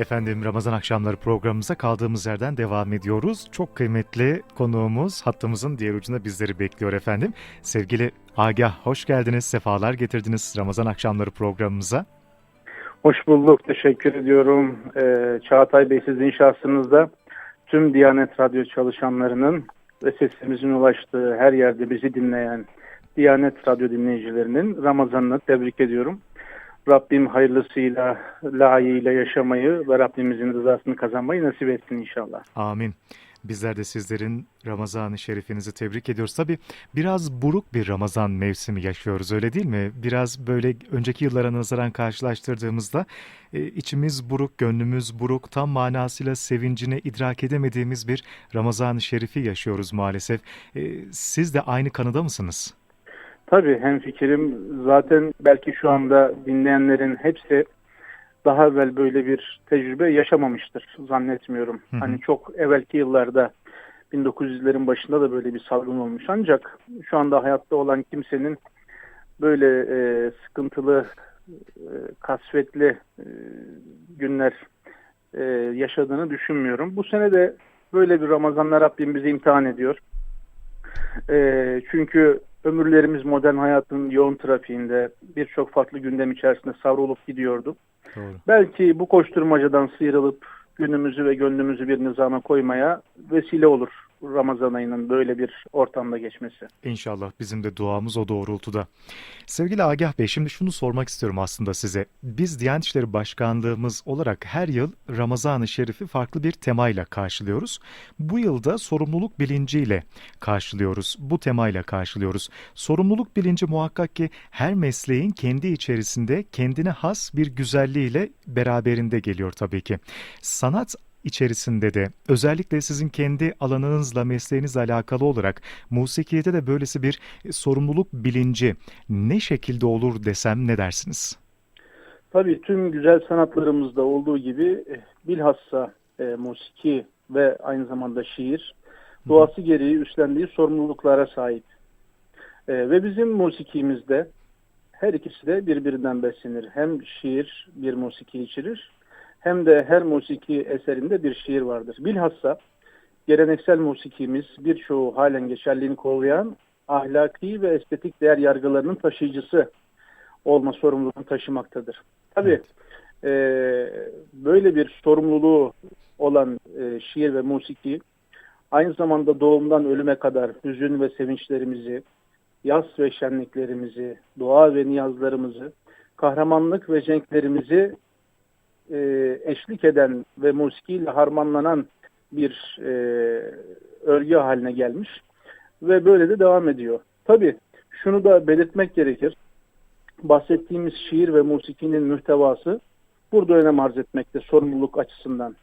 Efendim Ramazan akşamları programımıza kaldığımız yerden devam ediyoruz. Çok kıymetli konuğumuz hattımızın diğer ucunda bizleri bekliyor efendim. Sevgili Agah hoş geldiniz, sefalar getirdiniz Ramazan akşamları programımıza. Hoş bulduk. Teşekkür ediyorum. Ee, Çağatay Bey sizin şahsınızda tüm Diyanet Radyo çalışanlarının ve sesimizin ulaştığı her yerde bizi dinleyen Diyanet Radyo dinleyicilerinin Ramazan'ını tebrik ediyorum. Rabbim hayırlısıyla, layığıyla yaşamayı ve Rabbimizin rızasını kazanmayı nasip etsin inşallah. Amin. Bizler de sizlerin Ramazan-ı Şerifinizi tebrik ediyoruz. Tabi biraz buruk bir Ramazan mevsimi yaşıyoruz öyle değil mi? Biraz böyle önceki yıllara nazaran karşılaştırdığımızda e, içimiz buruk, gönlümüz buruk, tam manasıyla sevincini idrak edemediğimiz bir Ramazan-ı Şerif'i yaşıyoruz maalesef. E, siz de aynı kanıda mısınız? Tabii hemfikirim zaten belki şu anda dinleyenlerin hepsi daha evvel böyle bir tecrübe yaşamamıştır zannetmiyorum. Hı hı. Hani çok evvelki yıllarda 1900'lerin başında da böyle bir salgın olmuş ancak şu anda hayatta olan kimsenin böyle e, sıkıntılı, e, kasvetli e, günler e, yaşadığını düşünmüyorum. Bu sene de böyle bir Ramazanlar Rabbim bizi imtihan ediyor. E, çünkü ömürlerimiz modern hayatın yoğun trafiğinde birçok farklı gündem içerisinde savrulup gidiyordu. Doğru. Belki bu koşturmacadan sıyrılıp günümüzü ve gönlümüzü bir nizama koymaya vesile olur Ramazan ayının böyle bir ortamda geçmesi. İnşallah bizim de duamız o doğrultuda. Sevgili Agah Bey şimdi şunu sormak istiyorum aslında size. Biz Diyanet İşleri Başkanlığımız olarak her yıl Ramazan-ı Şerif'i farklı bir temayla karşılıyoruz. Bu yılda sorumluluk bilinciyle karşılıyoruz. Bu temayla karşılıyoruz. Sorumluluk bilinci muhakkak ki her mesleğin kendi içerisinde kendine has bir güzelliğiyle beraberinde geliyor tabii ki. Sanat içerisinde de özellikle sizin kendi alanınızla mesleğinizle alakalı olarak musikiyede de böylesi bir e, sorumluluk bilinci ne şekilde olur desem ne dersiniz? Tabii tüm güzel sanatlarımızda olduğu gibi eh, bilhassa e, musiki ve aynı zamanda şiir doğası gereği üstlendiği sorumluluklara sahip. E, ve bizim musikimizde her ikisi de birbirinden beslenir. Hem şiir bir musiki içerir hem de her musiki eserinde bir şiir vardır. Bilhassa geleneksel musikimiz birçoğu halen geçerliğini koruyan ahlaki ve estetik değer yargılarının taşıyıcısı olma sorumluluğunu taşımaktadır. Tabii e, böyle bir sorumluluğu olan e, şiir ve musiki aynı zamanda doğumdan ölüme kadar hüzün ve sevinçlerimizi, yaz ve şenliklerimizi, dua ve niyazlarımızı, kahramanlık ve cenklerimizi e, eşlik eden ve musikiyle harmanlanan bir e, örgü haline gelmiş ve böyle de devam ediyor. Tabii şunu da belirtmek gerekir. Bahsettiğimiz şiir ve musikinin mühtevası burada önem arz etmekte sorumluluk açısından.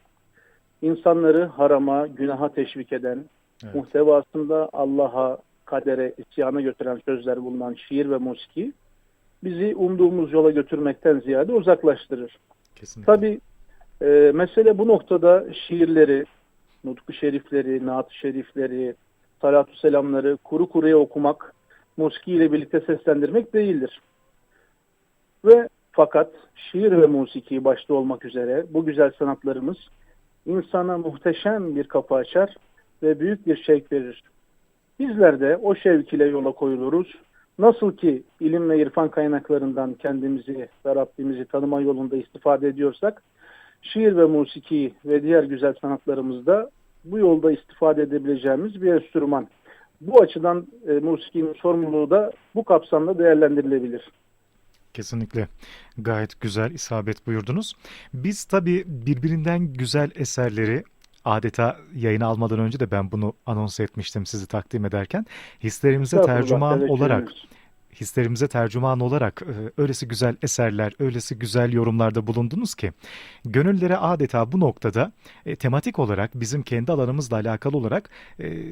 İnsanları harama, günaha teşvik eden, Evet. muhtevasında Allah'a, kadere, isyana götüren sözler bulunan şiir ve musiki bizi umduğumuz yola götürmekten ziyade uzaklaştırır. Kesinlikle. Tabii e, mesele bu noktada şiirleri, nutku şerifleri, naat şerifleri, salatü selamları kuru kuruya okumak, musiki ile birlikte seslendirmek değildir. Ve fakat şiir ve musiki başta olmak üzere bu güzel sanatlarımız insana muhteşem bir kapı açar ve büyük bir şevk verir. Bizler de o şevk ile yola koyuluruz. Nasıl ki ilim ve irfan kaynaklarından kendimizi ve Rabbimizi tanıma yolunda istifade ediyorsak, şiir ve musiki ve diğer güzel sanatlarımızda bu yolda istifade edebileceğimiz bir enstrüman. Bu açıdan e, musikinin sorumluluğu da bu kapsamda değerlendirilebilir. Kesinlikle. Gayet güzel isabet buyurdunuz. Biz tabii birbirinden güzel eserleri adeta yayına almadan önce de ben bunu anons etmiştim sizi takdim ederken. Hislerimize tercüman olarak hislerimize tercüman olarak e, öylesi güzel eserler, öylesi güzel yorumlarda bulundunuz ki gönüllere adeta bu noktada e, tematik olarak bizim kendi alanımızla alakalı olarak e,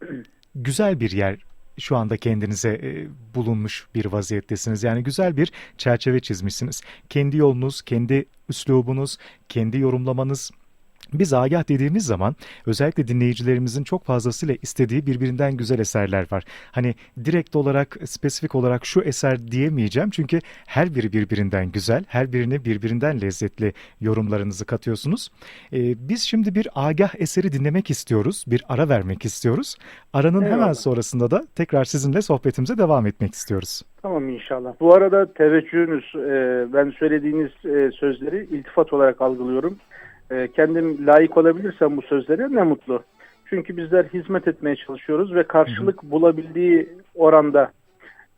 güzel bir yer şu anda kendinize e, bulunmuş bir vaziyettesiniz. Yani güzel bir çerçeve çizmişsiniz. Kendi yolunuz, kendi üslubunuz, kendi yorumlamanız Biz Agah dediğimiz zaman özellikle dinleyicilerimizin çok fazlasıyla istediği birbirinden güzel eserler var. Hani direkt olarak, spesifik olarak şu eser diyemeyeceğim çünkü her biri birbirinden güzel, her birini birbirinden lezzetli yorumlarınızı katıyorsunuz. Ee, biz şimdi bir Agah eseri dinlemek istiyoruz, bir ara vermek istiyoruz. Aranın hemen Eyvallah. sonrasında da tekrar sizinle sohbetimize devam etmek istiyoruz. Tamam inşallah. Bu arada teveccühünüz, e, ben söylediğiniz e, sözleri iltifat olarak algılıyorum. E, kendim layık olabilirsem bu sözlere ne mutlu. Çünkü bizler hizmet etmeye çalışıyoruz ve karşılık bulabildiği oranda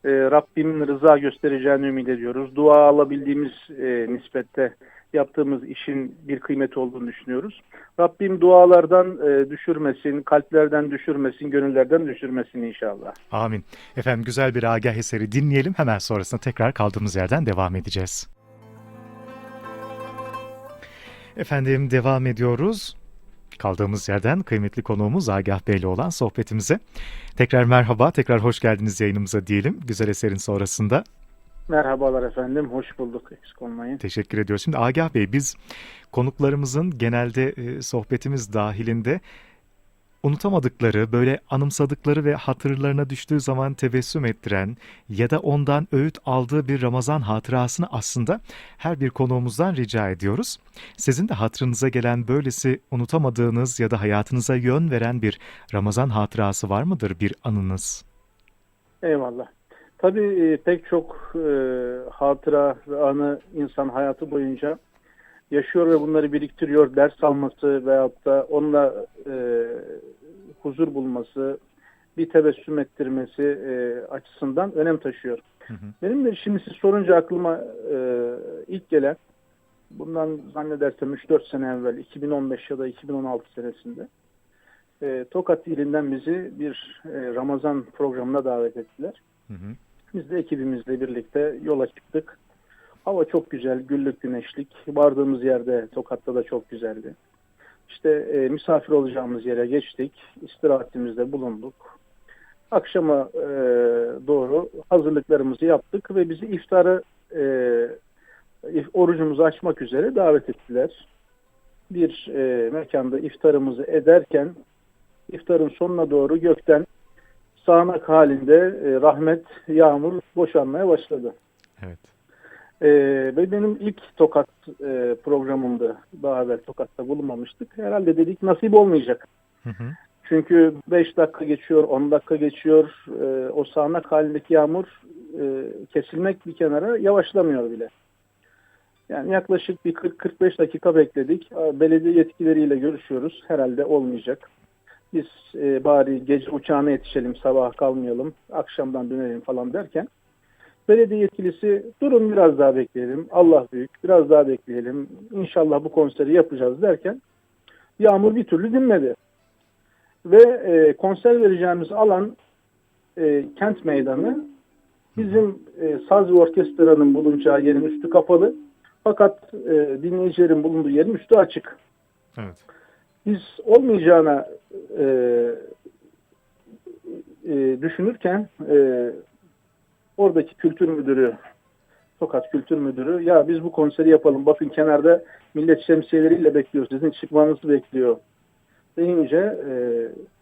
e, Rabbimin rıza göstereceğini ümit ediyoruz. Dua alabildiğimiz e, nispette yaptığımız işin bir kıymeti olduğunu düşünüyoruz. Rabbim dualardan e, düşürmesin, kalplerden düşürmesin, gönüllerden düşürmesin inşallah. Amin. Efendim güzel bir Agah eseri dinleyelim. Hemen sonrasında tekrar kaldığımız yerden devam edeceğiz. Efendim devam ediyoruz. Kaldığımız yerden kıymetli konuğumuz Agah Bey'le olan sohbetimize. Tekrar merhaba, tekrar hoş geldiniz yayınımıza diyelim. Güzel eserin sonrasında. Merhabalar efendim, hoş bulduk. Eksik olmayın. Teşekkür ediyoruz. Şimdi Agah Bey biz konuklarımızın genelde e, sohbetimiz dahilinde unutamadıkları, böyle anımsadıkları ve hatırlarına düştüğü zaman tebessüm ettiren ya da ondan öğüt aldığı bir Ramazan hatırasını aslında her bir konuğumuzdan rica ediyoruz. Sizin de hatırınıza gelen böylesi unutamadığınız ya da hayatınıza yön veren bir Ramazan hatırası var mıdır bir anınız? Eyvallah. Tabii e, pek çok e, hatıra ve anı insan hayatı boyunca yaşıyor ve bunları biriktiriyor. Ders alması veyahut da onunla e, huzur bulması, bir tebessüm ettirmesi e, açısından önem taşıyor. Hı hı. Benim de şimdi siz sorunca aklıma e, ilk gelen bundan zannedersem 3-4 sene evvel 2015 ya da 2016 senesinde e, Tokat ilinden bizi bir e, Ramazan programına davet ettiler. Hı hı. Biz de ekibimizle birlikte yola çıktık. Hava çok güzel, güllük güneşlik. Vardığımız yerde Tokat'ta da çok güzeldi. İşte e, misafir olacağımız yere geçtik. İstirahatimizde bulunduk. Akşama e, doğru hazırlıklarımızı yaptık ve bizi iftarı e, orucumuzu açmak üzere davet ettiler. Bir e, mekanda iftarımızı ederken iftarın sonuna doğru gökten sağanak halinde e, rahmet, yağmur boşanmaya başladı. Evet. E, ve benim ilk Tokat e, programımdı. Daha evvel Tokat'ta bulunmamıştık. Herhalde dedik nasip olmayacak. Hı hı. Çünkü 5 dakika geçiyor, 10 dakika geçiyor. E, o sağanak halindeki yağmur e, kesilmek bir kenara yavaşlamıyor bile. Yani yaklaşık bir 40-45 dakika bekledik. Belediye yetkilileriyle görüşüyoruz. Herhalde olmayacak. Biz e, bari gece uçağına yetişelim, sabah kalmayalım, akşamdan dönelim falan derken belediye yetkilisi durun biraz daha bekleyelim, Allah büyük, biraz daha bekleyelim, İnşallah bu konseri yapacağız derken yağmur bir türlü dinmedi. Ve e, konser vereceğimiz alan e, kent meydanı bizim e, saz ve orkestranın bulunacağı yerin üstü kapalı fakat e, dinleyicilerin bulunduğu yerin üstü açık Evet. biz olmayacağına e, e, düşünürken e, oradaki kültür müdürü Tokat Kültür Müdürü ya biz bu konseri yapalım bakın kenarda millet şemsiyeleriyle bekliyor sizin çıkmanızı bekliyor deyince e,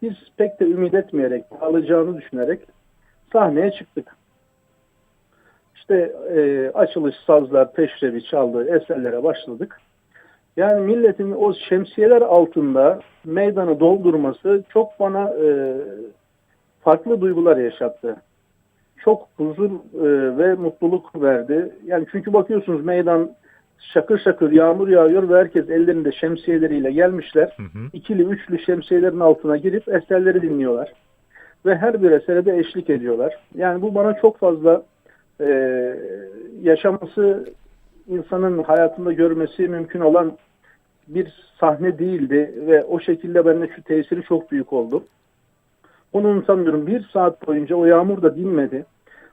biz pek de ümit etmeyerek alacağını düşünerek sahneye çıktık. İşte e, açılış sazlar peşrevi çaldığı eserlere başladık. Yani milletin o şemsiyeler altında meydanı doldurması çok bana e, farklı duygular yaşattı. Çok huzur e, ve mutluluk verdi. Yani çünkü bakıyorsunuz meydan şakır şakır yağmur yağıyor ve herkes ellerinde şemsiyeleriyle gelmişler. Hı hı. İkili üçlü şemsiyelerin altına girip eserleri dinliyorlar. Ve her bir esere de eşlik ediyorlar. Yani bu bana çok fazla e, yaşaması insanın hayatında görmesi mümkün olan bir sahne değildi ve o şekilde bende şu tesiri çok büyük oldu. Onu unutamıyorum. Bir saat boyunca o yağmur da dinmedi.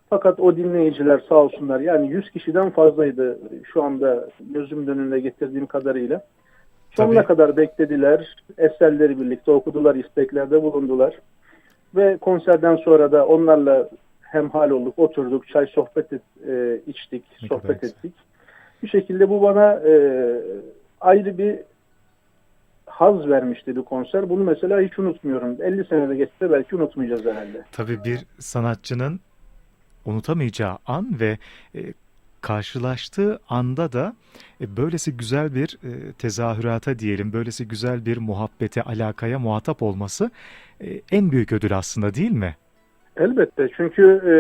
Fakat o dinleyiciler sağ olsunlar yani 100 kişiden fazlaydı şu anda gözümün önünde getirdiğim kadarıyla. Sonuna Tabii. kadar beklediler. Eserleri birlikte okudular, isteklerde bulundular. Ve konserden sonra da onlarla hemhal olduk, oturduk, çay sohbet et, e, içtik, Ne sohbet ettik. Bir şekilde bu bana e, ayrı bir haz vermişti bir konser. Bunu mesela hiç unutmuyorum. 50 senede geçse belki unutmayacağız herhalde. Tabii bir sanatçının unutamayacağı an ve e, karşılaştığı anda da e, böylesi güzel bir e, tezahürata diyelim, böylesi güzel bir muhabbete, alakaya muhatap olması e, en büyük ödül aslında değil mi? Elbette çünkü e,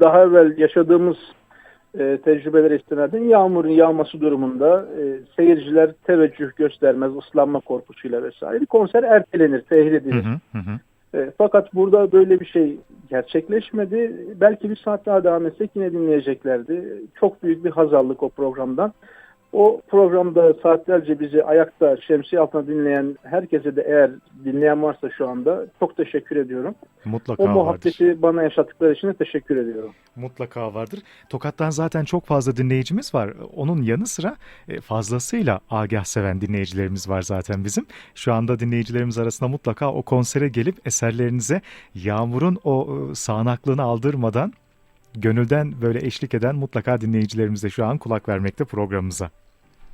daha evvel yaşadığımız e, tecrübelere istinaden yağmurun yağması durumunda e, seyirciler teveccüh göstermez ıslanma korkusuyla vesaire. Konser ertelenir, tehir edilir. hı, hı hı. E, fakat burada böyle bir şey gerçekleşmedi. Belki bir saat daha devam etsek yine dinleyeceklerdi. Çok büyük bir haz aldık o programdan. O programda saatlerce bizi ayakta şemsiye altında dinleyen herkese de eğer dinleyen varsa şu anda çok teşekkür ediyorum. Mutlaka O vardır. muhabbeti bana yaşattıkları için de teşekkür ediyorum. Mutlaka vardır. Tokat'tan zaten çok fazla dinleyicimiz var. Onun yanı sıra e, fazlasıyla agah seven dinleyicilerimiz var zaten bizim. Şu anda dinleyicilerimiz arasında mutlaka o konsere gelip eserlerinize yağmurun o e, sağanaklığını aldırmadan gönülden böyle eşlik eden mutlaka dinleyicilerimiz de şu an kulak vermekte programımıza.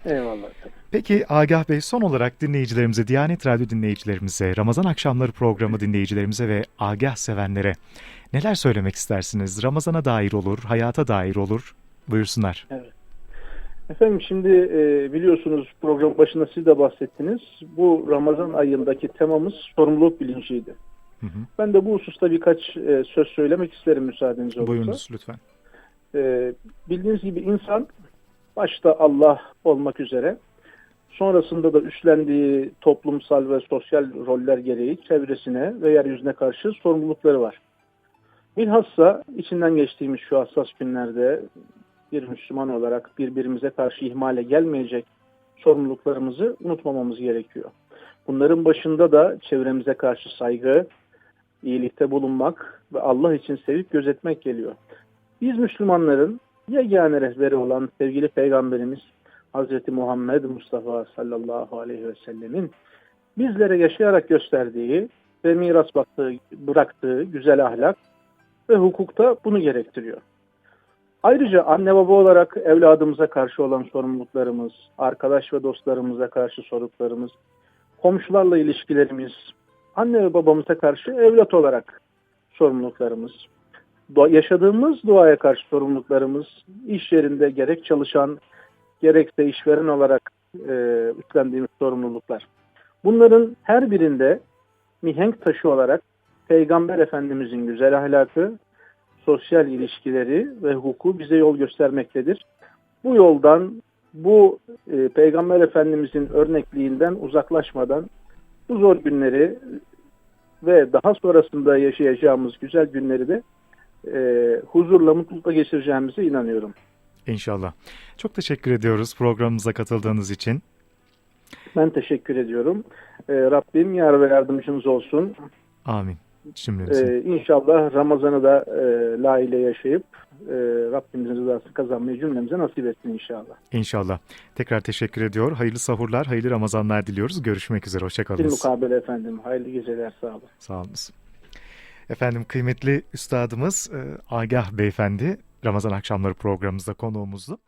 Eyvallah. Peki Agah Bey son olarak dinleyicilerimize, Diyanet Radyo dinleyicilerimize, Ramazan akşamları programı dinleyicilerimize ve Agah sevenlere neler söylemek istersiniz? Ramazana dair olur, hayata dair olur. Buyursunlar. Efendim şimdi e, biliyorsunuz program başında siz de bahsettiniz. Bu Ramazan ayındaki temamız sorumluluk bilinciydi. Hı hı. Ben de bu hususta birkaç e, söz söylemek isterim müsaadeniz olursa. Buyurunuz lütfen. E, bildiğiniz gibi insan başta Allah olmak üzere sonrasında da üstlendiği toplumsal ve sosyal roller gereği çevresine ve yeryüzüne karşı sorumlulukları var. Bilhassa içinden geçtiğimiz şu hassas günlerde bir Müslüman olarak birbirimize karşı ihmale gelmeyecek sorumluluklarımızı unutmamamız gerekiyor. Bunların başında da çevremize karşı saygı, iyilikte bulunmak ve Allah için sevip gözetmek geliyor. Biz Müslümanların yegane rehberi olan sevgili Peygamberimiz Hazreti Muhammed Mustafa sallallahu aleyhi ve sellemin bizlere yaşayarak gösterdiği ve miras baktığı, bıraktığı güzel ahlak ve hukukta bunu gerektiriyor. Ayrıca anne baba olarak evladımıza karşı olan sorumluluklarımız, arkadaş ve dostlarımıza karşı sorumluluklarımız, komşularla ilişkilerimiz, anne ve babamıza karşı evlat olarak sorumluluklarımız, yaşadığımız doğaya karşı sorumluluklarımız, iş yerinde gerek çalışan gerekse işveren olarak e, üstlendiğimiz sorumluluklar. Bunların her birinde mihenk taşı olarak Peygamber Efendimizin güzel ahlakı, sosyal ilişkileri ve hukuku bize yol göstermektedir. Bu yoldan, bu e, Peygamber Efendimizin örnekliğinden uzaklaşmadan bu zor günleri ve daha sonrasında yaşayacağımız güzel günleri de e, huzurla, mutlulukla geçireceğimize inanıyorum. İnşallah. Çok teşekkür ediyoruz programımıza katıldığınız için. Ben teşekkür ediyorum. E, Rabbim yar ve yardımcınız olsun. Amin. Cümlemizin. Ee, inşallah Ramazan'ı da e, layığıyla yaşayıp e, Rabbimizin rızasını kazanmayı cümlemize nasip etsin inşallah. İnşallah. Tekrar teşekkür ediyor. Hayırlı sahurlar, hayırlı Ramazanlar diliyoruz. Görüşmek üzere. Bir Hoşçakalınız. mukabele efendim. Hayırlı geceler. Sağ olun. Sağ olunuz. Efendim kıymetli üstadımız e, Agah Beyefendi Ramazan akşamları programımızda konuğumuzdu.